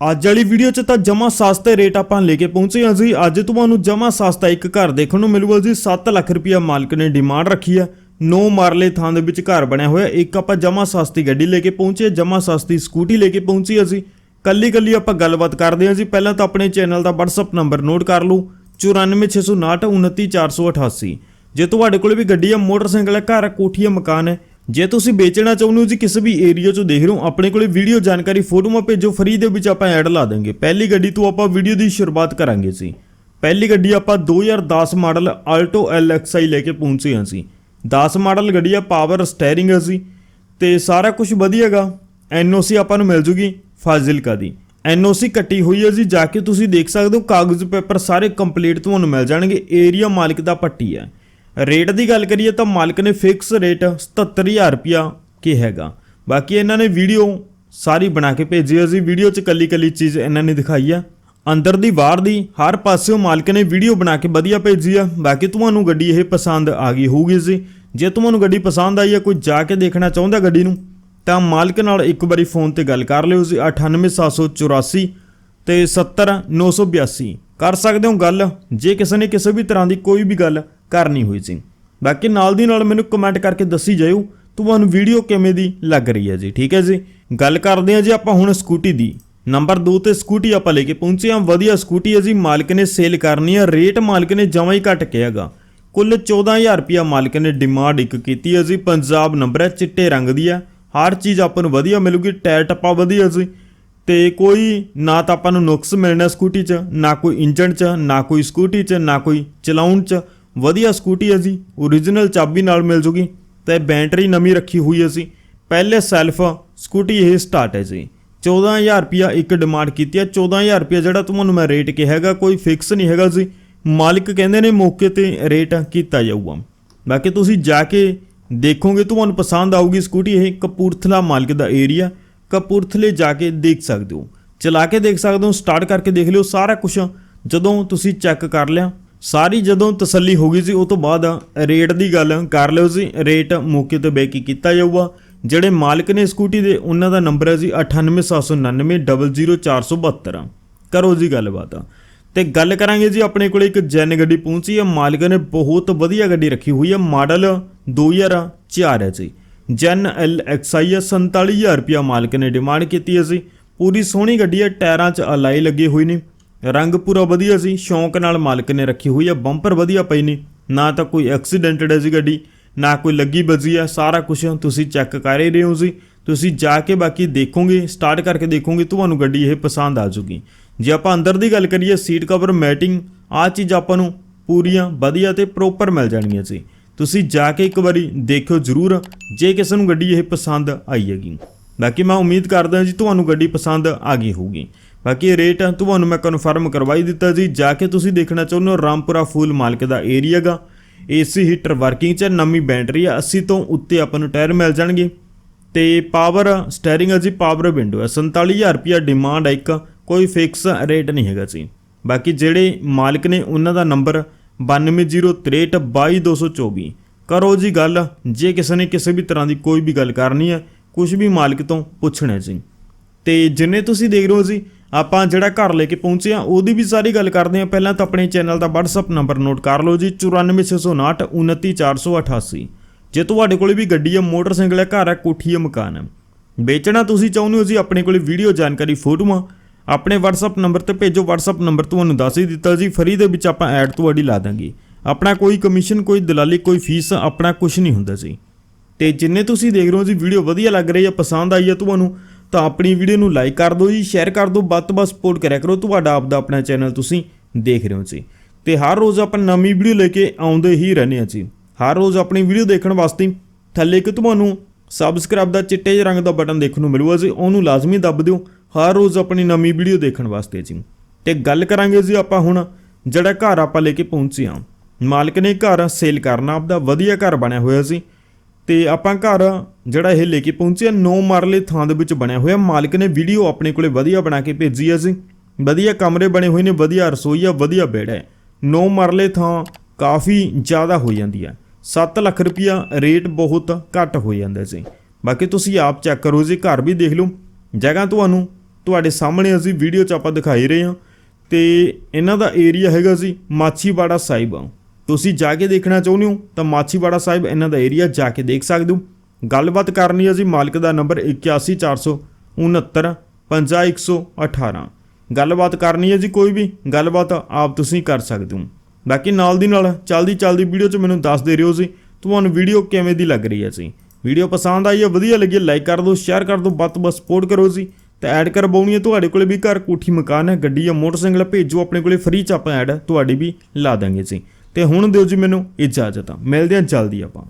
ਅੱਜ ਵਾਲੀ ਵੀਡੀਓ 'ਚ ਤਾਂ ਜਮਾ ਸਸਤੇ ਰੇਟ ਆਪਾਂ ਲੈ ਕੇ ਪਹੁੰਚੇ ਹਾਂ ਜੀ। ਅੱਜ ਤੁਹਾਨੂੰ ਜਮਾ ਸਸਤਾ ਇੱਕ ਘਰ ਦੇਖਣ ਨੂੰ ਮਿਲੂਗਾ ਜੀ। 7 ਲੱਖ ਰੁਪਇਆ ਮਾਲਕ ਨੇ ਡਿਮਾਂਡ ਰੱਖੀ ਹੈ ਨੋ ਮਾਰਲੇ ਥਾਂ ਦੇ ਵਿੱਚ ਘਰ ਬਣਿਆ ਹੋਇਆ। ਇੱਕ ਆਪਾਂ ਜਮਾ ਸਸਤੀ ਗੱਡੀ ਲੈ ਕੇ ਪਹੁੰਚੇ ਜਮਾ ਸਸਤੀ ਸਕੂਟੀ ਲੈ ਕੇ ਪਹੁੰਚੀ ਅਸੀਂ ਕੱਲੀ ਕੱਲੀ ਆਪਾਂ ਗੱਲਬਾਤ ਕਰਦੇ ਹਾਂ ਜੀ। ਪਹਿਲਾਂ ਤਾਂ ਆਪਣੇ ਚੈਨਲ ਦਾ WhatsApp ਨੰਬਰ ਨੋਟ ਕਰ ਲਓ। 9469299488 ਜੇ ਤੁਹਾਡੇ ਕੋਲ ਵੀ ਗੱਡੀ ਆ, ਮੋਟਰਸਾਈਕਲ ਹੈ ਘਰ ਹੈ ਕੋਠੀ ਹੈ ਮਕਾਨ ਹੈ ਜੇ ਤੁਸੀਂ ਵੇਚਣਾ ਚਾਹੁੰਦੇ ਹੋ ਜੀ ਕਿਸੇ ਵੀ ਏਰੀਆ 'ਚੋਂ ਦੇਖ ਰਹੇ ਹੋ, ਆਪਣੇ ਕੋਲੇ ਵੀਡੀਓ ਜਾਣਕਾਰੀ ਫੋਟੋਆਂ ਭੇਜੋ ਫਰੀ ਦੇ ਵਿੱਚ ਆਪਾਂ ਐਡ ਲਾ ਦਾਂਗੇ ਪਹਿਲੀ ਗੱਡੀ ਤੋਂ ਆਪਾਂ ਵੀਡੀਓ ਦੀ ਸ਼ੁਰੂਆਤ ਕਰਾਂਗੇ ਸੀ ਪਹਿਲੀ ਗੱਡੀ ਆਪਾਂ 2010 ਮਾਡਲ ਆਲਟੋ LXi ਲੈ ਕੇ ਪਹੁੰਚੇ ਹਾਂ ਸੀ 10 ਮਾਡਲ ਗੱਡੀ ਆ ਪਾਵਰ ਸਟੀਅਰਿੰਗ ਹੈ ਜੀ। ਤੇ ਸਾਰਾ ਕੁਝ ਵਧੀਆਗਾ ਐਨਓਸੀ ਆਪਾਂ ਨੂੰ ਮਿਲ ਜੂਗੀ ਫਾਜ਼ਿਲਕਾ ਦੀ। ਐਨਓਸੀ ਕੱਟੀ ਹੋਈ ਹੈ ਜੀ, ਜਾ ਕੇ ਤੁਸੀਂ ਦੇਖ ਸਕਦੇ ਹੋ, ਕਾਗਜ਼ ਪੇਪਰ ਸਾਰੇ ਕੰਪਲੀਟ ਤੁਹਾਨੂੰ ਮਿਲ ਜਾਣਗੇ। ਏਰੀਆ ਮਾਲਕ ਦਾ ਪੱਟੀ ਹੈ ਰੇਟ ਦੀ ਗੱਲ ਕਰੀਏ ਤਾਂ ਮਾਲਕ ਨੇ ਫਿਕਸ ਰੇਟ 77000 ਰੁਪਿਆ ਕੀ ਹੈਗਾ। ਬਾਕੀ ਇਹਨਾਂ ਨੇ ਵੀਡੀਓ ਸਾਰੀ ਬਣਾ ਕੇ ਭੇਜੀ ਹੈ। ਵੀਡੀਓ 'ਚ ਕੱਲੀ ਕੱਲੀ ਚੀਜ਼ ਇਹਨਾਂ ਨੇ ਦਿਖਾਈ ਆ ਅੰਦਰ ਦੀ ਬਾਹਰ ਦੀ ਹਰ ਪਾਸਿਓਂ ਮਾਲਕ ਨੇ ਵੀਡੀਓ ਬਣਾ ਕੇ ਵਧੀਆ ਭੇਜੀ ਆ ਬਾਕੀ ਤੁਹਾਨੂੰ ਗੱਡੀ ਇਹ ਪਸੰਦ ਆ ਗਈ ਹੋਊਗੀ ਜੀ। ਜੇ ਤੁਹਾਨੂੰ ਗੱਡੀ ਪਸੰਦ ਆਈ ਹੈ, ਕੋਈ ਜਾ ਕੇ ਦੇਖਣਾ ਚਾਹੁੰਦਾ ਗੱਡੀ ਨੂੰ, ਤਾਂ ਮਾਲਕ ਨਾਲ ਇੱਕ ਵਾਰੀ ਫੋਨ ਤੇ ਗੱਲ ਕਰ ਲਿਓ ਜੀ। 98784 ਤੇ 70982 ਕਰ ਸਕਦੇ ਹੋ ਗੱਲ। ਜੇ ਕਿਸੇ ਨੇ ਕਿਸੇ ਵੀ ਤਰ੍ਹਾਂ ਦੀ ਕੋਈ ਵੀ ਗੱਲ ਕਰਨੀ ਹੋਈ ਸੀ। ਬਾਕੀ ਨਾਲ ਦੀ ਨਾਲ ਮੈਨੂੰ ਕਮੈਂਟ ਕਰਕੇ ਦੱਸੀ ਜਾਇਓ, ਤੁਹਾਨੂੰ ਵੀਡੀਓ ਕਿਵੇਂ ਦੀ ਲੱਗ ਰਹੀ ਹੈ ਜੀ, ਠੀਕ ਹੈ ਜੀ? ਗੱਲ ਕਰਦੇ ਹਾਂ ਜੀ ਆਪਾਂ ਹੁਣ ਸਕੂਟੀ ਦੀ। ਨੰਬਰ 2 ਤੇ ਸਕੂਟੀ ਆਪਾਂ ਲੈ ਕੇ ਪਹੁੰਚੇ ਹਾਂ। ਵਧੀਆ ਸਕੂਟੀ ਹੈ ਜੀ, ਮਾਲਕ ਨੇ ਸੇਲ ਕਰਨੀ ਹੈ। ਰੇਟ ਮਾਲਕ ਨੇ ਜਮਾਂ ਹੀ ਘੱਟ ਕਿਹਾਗਾ ਕੁੱਲ 14000 ਰੁਪਿਆ ਮਾਲਕ ਨੇ ਡਿਮਾਂਡ ਇੱਕ ਕੀਤੀ ਹੈ ਜੀ। ਪੰਜਾਬ ਨੰਬਰ ਹੈ, ਚਿੱਟੇ ਰੰਗ ਦੀ ਹੈ। ਹਰ ਚੀਜ਼ ਆਪਾਂ ਨੂੰ ਵਧੀਆ ਮਿਲੂਗੀ, ਟਾਇਰ ਟੱਪਾ ਵਧੀਆ ਜੀ। ਤੇ ਕੋਈ ਨਾ ਤਾਂ ਆਪਾਂ ਨੂੰ ਨੁਕਸ ਮਿਲਣਾ ਸਕੂਟੀ 'ਚ, ਨਾ ਕੋਈ ਇੰਜਣ 'ਚ, ਨਾ ਕੋਈ ਸਕੂਟੀ 'ਚ, ਨਾ ਕੋਈ ਚਲਾਉਣ 'ਚ। ਵਧੀਆ ਸਕੂਟੀ ਹੈ ਜੀ origignal ਚਾਬੀ ਨਾਲ ਮਿਲ ਜੂਗੀ ਤੇ ਬੈਟਰੀ ਨਵੀਂ ਰੱਖੀ ਹੋਈ ਹੈ ਜੀ। ਪਹਿਲੇ ਸੈਲਫ ਸਕੂਟੀ ਇਹ ਸਟਾਰਟ ਹੈ ਜੀ। 14000 ਰੁਪਿਆ ਇੱਕ ਡਿਮਾਂਡ ਕੀਤੀ ਹੈ। 14000 ਰੁਪਿਆ ਜਿਹੜਾ ਤੁਹਾਨੂੰ ਮੈਂ ਰੇਟ ਕਿਹਾ ਹੈਗਾ, ਕੋਈ ਫਿਕਸ ਨਹੀਂ ਹੈਗਾ ਜੀ। ਮਾਲਕ ਕਹਿੰਦੇ ਨੇ ਮੌਕੇ ਤੇ ਰੇਟ ਕੀਤਾ ਜਾਊਗਾ। ਬਾਕੀ ਤੁਸੀਂ ਜਾ ਕੇ ਦੇਖੋਗੇ, ਤੁਹਾਨੂੰ ਪਸੰਦ ਆਊਗੀ ਸਕੂਟੀ ਇਹ ਕਪੂਰਥਲਾ ਮਾਲਕ ਦਾ ਏਰੀਆ ਕਪੂਰਥਲੇ ਜਾ ਕੇ ਦੇਖ ਸਕਦੇ ਹੋ। ਚਲਾ ਕੇ ਦੇਖ ਸਕਦੇ ਹੋ ਸਟਾਰਟ ਕਰਕੇ ਦੇਖ ਲਿਓ, ਸਾਰਾ ਕੁਝ ਜਦੋਂ ਤੁਸੀਂ ਚੈੱਕ ਕਰ ਲਿਆ ਸਾਰੀ ਜਦੋਂ ਤਸੱਲੀ ਹੋ ਗਈ ਸੀ, ਉਹ ਤੋਂ ਬਾਅਦ ਰੇਟ ਦੀ ਗੱਲ ਕਰ ਲਿਓ ਸੀ ਰੇਟ ਮੌਕੇ ਤੇ ਬੇਕੀ ਕੀਤਾ ਜਾਊਗਾ। ਜਿਹੜੇ ਮਾਲਕ ਨੇ ਸਕੂਟੀ ਦੇ, ਉਹਨਾਂ ਦਾ ਨੰਬਰ ਹੈ ਜੀ 9879900472 ਕਰੋ ਜੀ ਗੱਲਬਾਤ। ਤੇ ਗੱਲ ਕਰਾਂਗੇ ਜੀ, ਆਪਣੇ ਕੋਲ ਇੱਕ ਜੈਨ ਗੱਡੀ ਪਹੁੰਚੀ ਹੈ। ਮਾਲਕ ਨੇ ਬਹੁਤ ਵਧੀਆ ਗੱਡੀ ਰੱਖੀ ਹੋਈ ਹੈ। ਮਾਡਲ 2004 ਹੈ ਜੀ। ਜੈਨ LXi ਹੈ। 47000 ਰੁਪਿਆ ਮਾਲਕ ਨੇ ਡਿਮਾਂਡ ਕੀਤੀ ਹੈ ਜੀ। ਪੂਰੀ ਸੋਹਣੀ ਗੱਡੀ ਹੈ। ਟਾਇਰਾਂ 'ਚ ਅਲਾਈ ਲੱਗੇ ਹੋਏ ਨੇ। ਰੰਗ ਪੂਰਾ ਵਧੀਆ ਸੀ, ਸ਼ੌਂਕ ਨਾਲ ਮਾਲਕ ਨੇ ਰੱਖੀ ਹੋਈ ਆ, ਬੰਪਰ ਵਧੀਆ ਪਈ ਨੇ। ਨਾ ਤਾਂ ਕੋਈ ਐਕਸੀਡੈਂਟਡ ਹੈ ਜੀ ਗੱਡੀ, ਨਾ ਕੋਈ ਲੱਗੀ ਬਜੀ ਹੈ ਸਾਰਾ ਕੁਝ ਤੁਸੀਂ ਚੈੱਕ ਕਰ ਹੀ ਰਹੇ ਹੋ ਜੀ। ਤੁਸੀਂ ਜਾ ਕੇ ਬਾਕੀ ਦੇਖੋਗੇ ਸਟਾਰਟ ਕਰਕੇ ਦੇਖੋਗੇ, ਤੁਹਾਨੂੰ ਗੱਡੀ ਇਹ ਪਸੰਦ ਆ ਜੂਗੀ ਜੇ ਆਪਾਂ ਅੰਦਰ ਦੀ ਗੱਲ ਕਰੀਏ ਸੀਟ ਕਵਰ ਮੈਟਿੰਗ ਆ ਚੀਜ਼ ਆਪਾਂ ਨੂੰ ਪੂਰੀਆਂ, ਵਧੀਆ ਤੇ ਪ੍ਰੋਪਰ ਮਿਲ ਜਾਣਗੀਆਂ ਸੀ ਤੁਸੀਂ ਜਾ ਕੇ ਇੱਕ ਵਾਰੀ ਦੇਖਿਓ ਜ਼ਰੂਰ, ਜੇ ਕਿਸੇ ਨੂੰ ਗੱਡੀ ਇਹ ਪਸੰਦ ਆਈ ਹੈਗੀ। ਬਾਕੀ ਮੈਂ ਉਮੀਦ ਕਰਦਾ ਜੀ, ਤੁਹਾਨੂੰ ਗੱਡੀ ਪਸੰਦ ਆ ਗਈ ਹੋਊਗੀ। ਬਾਕੀ ਇਹ ਰੇਟ ਤੁਹਾਨੂੰ ਮੈਂ ਕਨਫਰਮ ਕਰਵਾਈ ਦਿੱਤਾ ਜੀ। ਜਾ ਕੇ ਤੁਸੀਂ ਦੇਖਣਾ ਚਾਹੁੰਦੇ ਹੋ ਰਾਮਪੁਰਾ ਫੂਲ ਮਾਲਕ ਦਾ ਏਰੀਆ ਗਾ। ਏਸੀ ਹੀਟਰ ਵਰਕਿੰਗ ਚ ਹੈ, ਨਵੀਂ ਬੈਟਰੀ ਆ। 80 ਤੋਂ ਉੱਤੇ ਆਪਾਂ ਨੂੰ ਟਾਇਰ ਮਿਲ ਜਾਣਗੇ। ਤੇ ਪਾਵਰ ਸਟੀਅਰਿੰਗ ਹੈ ਜੀ ਪਾਵਰ ਵਿੰਡੋ ਹੈ 47000 ਰੁਪਿਆ ਡਿਮਾਂਡ ਹੈ ਇੱਕ। ਕੋਈ ਫਿਕਸ ਰੇਟ ਨਹੀਂ ਹੈਗਾ ਜੀ। ਬਾਕੀ ਜਿਹੜੇ ਮਾਲਕ ਨੇ ਉਹਨਾਂ ਦਾ ਨੰਬਰ 9203622224 ਕਰੋ ਜੀ ਗੱਲ ਜੇ ਕਿਸੇ ਨੇ ਕਿਸੇ ਵੀ ਤਰ੍ਹਾਂ ਦੀ ਕੋਈ ਵੀ ਗੱਲ ਕਰਨੀ ਹੈ ਕੁਝ ਵੀ ਮਾਲਕ ਤੋਂ ਪੁੱਛਣਾ ਜੀ। ਤੇ ਜਿੰਨੇ ਤੁਸੀਂ ਦੇਖ ਰਹੇ ਹੋ ਜੀ ਆਪਾਂ ਜਿਹੜਾ ਘਰ ਲੈ ਕੇ ਪਹੁੰਚੇ ਆ ਉਹਦੀ ਵੀ ਸਾਰੀ ਗੱਲ ਕਰਦੇ ਆ ਪਹਿਲਾਂ ਤਾਂ ਆਪਣੇ ਚੈਨਲ ਦਾ WhatsApp ਨੰਬਰ ਨੋਟ ਕਰ ਲਓ ਜੀ 94659 29488 ਜੇ ਤੁਹਾਡੇ ਕੋਲ ਵੀ ਗੱਡੀ ਆ ਮੋਟਰਸਾਈਕਲ ਹੈ ਘਰ ਹੈ, ਕੋਠੀ ਹੈ ਮਕਾਨ ਹੈ। ਵੇਚਣਾ ਤੁਸੀਂ ਚਾਹੁੰਦੇ ਹੋ ਜੀ, ਆਪਣੇ ਕੋਲੇ ਵੀਡੀਓ ਜਾਣਕਾਰੀ ਫੋਟੋਆਂ, ਆਪਣੇ WhatsApp ਨੰਬਰ ਤੇ ਭੇਜੋ। WhatsApp ਨੰਬਰ ਤੁਹਾਨੂੰ ਦੱਸ ਹੀ ਦਿੱਤਾ ਜੀ ਫਰੀ ਦੇ ਵਿੱਚ ਆਪਾਂ ਐਡ ਤੁਹਾਡੀ ਲਾ ਦਾਂਗੇ। ਆਪਣਾ ਕੋਈ ਕਮਿਸ਼ਨ ਕੋਈ ਦਲਾਲੀ, ਕੋਈ ਫੀਸ ਆਪਣਾ ਕੁਝ ਨਹੀਂ ਹੁੰਦਾ ਜੀ। ਤੇ ਜਿੰਨੇ ਤੁਸੀਂ ਦੇਖ ਰਹੇ ਹੋ ਜੀ ਵੀਡੀਓ ਵਧੀਆ ਲੱਗ ਰਹੀ ਹੈ, ਪਸੰਦ ਆਈ ਹੈ ਤੁਹਾਨੂੰ ਤਾਂ ਆਪਣੀ ਵੀਡੀਓ ਨੂੰ ਲਾਈਕ ਕਰ ਦਿਓ ਜੀ ਸ਼ੇਅਰ ਕਰ ਦਿਓ, ਵੱਧ ਤੋਂ ਵੱਧ ਸਪੋਰਟ ਕਰਿਆ ਕਰੋ ਤੁਹਾਡਾ ਆਪਦਾ ਆਪਣਾ ਚੈਨਲ ਤੁਸੀਂ ਦੇਖ ਰਹੇ ਹੋ ਜੀ। ਤੇ ਹਰ ਰੋਜ਼ ਆਪਾਂ ਨਵੀਂ ਵੀਡੀਓ ਲੈ ਕੇ ਆਉਂਦੇ ਹੀ ਰਹਿੰਦੇ ਹਾਂ ਜੀ। ਹਰ ਰੋਜ਼ ਆਪਣੀ ਵੀਡੀਓ ਦੇਖਣ ਵਾਸਤੇ ਥੱਲੇ ਇੱਕ ਤੁਹਾਨੂੰ ਸਬਸਕ੍ਰਾਈਬ ਦਾ ਚਿੱਟੇ ਜਿਹੇ ਰੰਗ ਦਾ ਬਟਨ ਦੇਖਣ ਨੂੰ ਮਿਲੂਗਾ ਜੀ, ਉਹਨੂੰ ਲਾਜ਼ਮੀ ਦੱਬ ਦਿਓ, ਹਰ ਰੋਜ਼ ਆਪਣੀ ਨਵੀਂ ਵੀਡੀਓ ਦੇਖਣ ਵਾਸਤੇ ਜੀ। ਤੇ ਗੱਲ ਕਰਾਂਗੇ ਜੀ ਆਪਾਂ ਹੁਣ ਜਿਹੜਾ ਘਰ ਆਪਾਂ ਲੈ ਕੇ ਪਹੁੰਚੇ ਹਾਂ। ਮਾਲਕ ਨੇ ਘਰ ਸੇਲ ਕਰਨਾ, ਆਪਦਾ ਵਧੀਆ ਘਰ ਬਣਿਆ ਹੋਇਆ ਸੀ ਤੇ ਆਪਾਂ ਘਰ ਜਿਹੜਾ ਇਹ ਲੈ ਕੇ ਪਹੁੰਚਿਆ ਨੌ ਮਰਲੇ ਥਾਂ ਦੇ ਵਿੱਚ ਬਣਿਆ ਹੋਇਆ। ਮਾਲਕ ਨੇ ਵੀਡੀਓ ਆਪਣੇ ਕੋਲੇ ਵਧੀਆ ਬਣਾ ਕੇ ਭੇਜੀ ਹੈ ਜੀ। ਵਧੀਆ ਕਮਰੇ ਬਣੇ ਹੋਏ ਨੇ, ਵਧੀਆ ਰਸੋਈ ਆ, ਵਧੀਆ ਬੈੱਡ ਹੈ। ਨੌ ਮਰਲੇ ਥਾਂ ਕਾਫੀ ਜ਼ਿਆਦਾ ਹੋ ਜਾਂਦੀ ਹੈ 7 ਲੱਖ ਰੁਪਿਆ ਰੇਟ ਬਹੁਤ ਘੱਟ ਹੋ ਜਾਂਦਾ ਸੀ ਬਾਕੀ ਤੁਸੀਂ ਆਪ ਚੈੱਕ ਕਰੋ ਜੀ, ਘਰ ਵੀ ਦੇਖ ਲਓ। ਜਗ੍ਹਾ ਤੁਹਾਨੂੰ ਤੁਹਾਡੇ ਸਾਹਮਣੇ ਅਸੀਂ ਵੀਡੀਓ 'ਚ ਆਪਾਂ ਦਿਖਾਈ ਰਹੇ ਹਾਂ। ਤੇ ਇਹਨਾਂ ਦਾ ਏਰੀਆ ਹੈਗਾ ਜੀ, ਮਾਛੀਵਾੜਾ ਸਾਹਿਬ। ਤੁਸੀਂ ਜਾ ਕੇ ਦੇਖਣਾ ਚਾਹੁੰਦੇ ਹੋ, ਤਾਂ ਮਾਛੀਵਾੜਾ ਸਾਹਿਬ ਇਹਨਾਂ ਦਾ ਏਰੀਆ ਜਾ ਕੇ ਦੇਖ ਸਕਦੇ ਹੋ। ਗੱਲਬਾਤ ਕਰਨੀ ਹੈ ਜੀ, ਮਾਲਕ ਦਾ ਨੰਬਰ 814669 50118 ਗੱਲਬਾਤ ਕਰਨੀ ਹੈ ਜੀ ਕੋਈ ਵੀ, ਗੱਲਬਾਤ ਆਪ ਤੁਸੀਂ ਕਰ ਸਕਦੇ ਹੋ। ਬਾਕੀ ਨਾਲ ਦੀ ਨਾਲ ਚਲਦੀ ਚਲਦੀ ਵੀਡੀਓ 'ਚ ਮੈਨੂੰ ਦੱਸ ਦੇ ਰਿਓ ਜੀ, ਤੁਹਾਨੂੰ ਵੀਡੀਓ ਕਿਵੇਂ ਦੀ ਲੱਗ ਰਹੀ ਹੈ ਜੀ। ਵੀਡੀਓ ਪਸੰਦ ਆਈ ਹੈ, ਵਧੀਆ ਲੱਗੀ ਲਾਈਕ ਕਰ ਦਿਓ ਸ਼ੇਅਰ ਕਰ ਦਿਓ, ਵੱਧ ਤੋਂ ਵੱਧ ਸਪੋਰਟ ਕਰੋ ਜੀ। ਤੇ ਐਡ ਕਰਵਾਉਣੀ ਹੈ, ਤੁਹਾਡੇ ਕੋਲੇ ਵੀ ਘਰ ਕੋਠੀ ਮਕਾਨ ਹੈ, ਗੱਡੀ ਜਾਂ ਮੋਟਰਸਾਈਕਲ ਭੇਜੋ, ਆਪਣੇ ਕੋਲੇ ਫ੍ਰੀ ਚ ਆਪਾਂ ਐਡ ਤੁਹਾਡੀ ਵੀ ਲਾ ਦਾਂਗੇ ਜੀ। ਤੇ ਹੁਣ ਦਿਓ ਜੀ ਮੈਨੂੰ ਇਜਾਜ਼ਤ ਆ। ਮਿਲਦੇ ਹਾਂ ਜਲਦੀ ਆਪਾਂ।